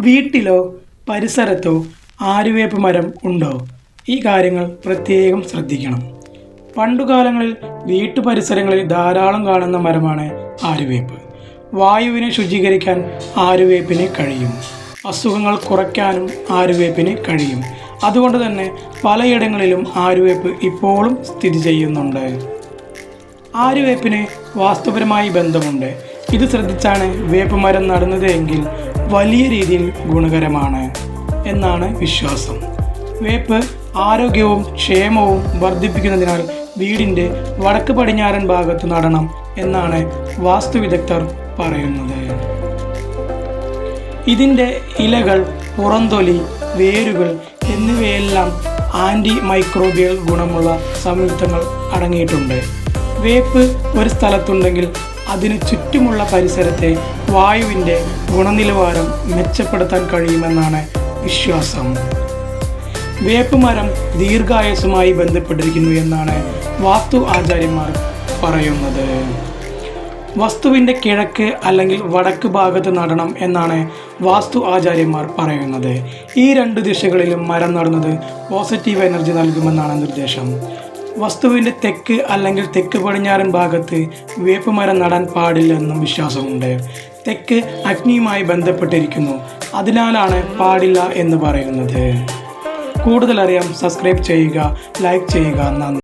വീട്ടിലോ പരിസരത്തോ ആരുവേപ്പ് മരം ഉണ്ടോ? ഈ കാര്യങ്ങൾ പ്രത്യേകം ശ്രദ്ധിക്കണം. പണ്ടുകാലങ്ങളിൽ വീട്ടുപരിസരങ്ങളിൽ ധാരാളം കാണുന്ന മരമാണ് ആരുവേപ്പ്. വായുവിനെ ശുചീകരിക്കാൻ ആരുവേപ്പിന് കഴിയും. അസുഖങ്ങൾ കുറയ്ക്കാനും ആരുവേപ്പിന് കഴിയും. അതുകൊണ്ട് തന്നെ പലയിടങ്ങളിലും ആരുവേപ്പ് ഇപ്പോഴും സ്ഥിതി ചെയ്യുന്നുണ്ട്. ആരുവേപ്പിന് വാസ്തുപരമായി ബന്ധമുണ്ട്. ഇത് ശ്രദ്ധിച്ചാണ് വേപ്പ് മരം നടുന്നത് എങ്കിൽ വലിയ രീതിയിൽ ഗുണകരമാണ് എന്നാണ് വിശ്വാസം. വേപ്പ് ആരോഗ്യവും ക്ഷേമവും വർദ്ധിപ്പിക്കുന്നതിനാൽ വീടിന്റെ വടക്ക് പടിഞ്ഞാറൻ ഭാഗത്ത് നടണം എന്നാണ് വാസ്തുവിദഗ്ധർ പറയുന്നത്. ഇതിന്റെ ഇലകൾ പുറന്തൊലി വേരുകൾ എന്നിവയെല്ലാം ആന്റി മൈക്രോബിയൽ ഗുണമുള്ള സംയുക്തങ്ങൾ അടങ്ങിയിട്ടുണ്ട്. വേപ്പ് ഒരു സ്ഥലത്തുണ്ടെങ്കിൽ അതിന് ചുറ്റുമുള്ള പരിസരത്തെ വായുവിന്റെ ഗുണനിലവാരം മെച്ചപ്പെടുത്താൻ കഴിയുമെന്നാണ് വിശ്വാസം. വേപ്പ് മരം ദീർഘായുസുമായി ബന്ധപ്പെട്ടിരിക്കുന്നു എന്നാണ് വാസ്തു ആചാര്യന്മാർ പറയുന്നത്. വസ്തുവിന്റെ കിഴക്ക് അല്ലെങ്കിൽ വടക്ക് ഭാഗത്ത് നടണം എന്നാണ് വാസ്തു ആചാര്യന്മാർ പറയുന്നത്. ഈ രണ്ട് ദിശകളിലും മരം നടുന്നത് പോസിറ്റീവ് എനർജി നൽകുമെന്നാണ് നിർദ്ദേശം. വസ്തുവിന്റെ തെക്ക് അല്ലെങ്കിൽ തെക്ക് പടിഞ്ഞാറൻ ഭാഗത്ത് വേപ്പ് മരം നടാൻ പാടില്ലെന്നും വിശ്വാസമുണ്ട്. തെക്ക് അഗ്നിയുമായി ബന്ധപ്പെട്ടിരിക്കുന്നു. അതിനാലാണ് പാടില്ല എന്ന് പറയുന്നത്. കൂടുതലറിയാം സബ്സ്ക്രൈബ് ചെയ്യുക ലൈക്ക് ചെയ്യുക. നന്ദി.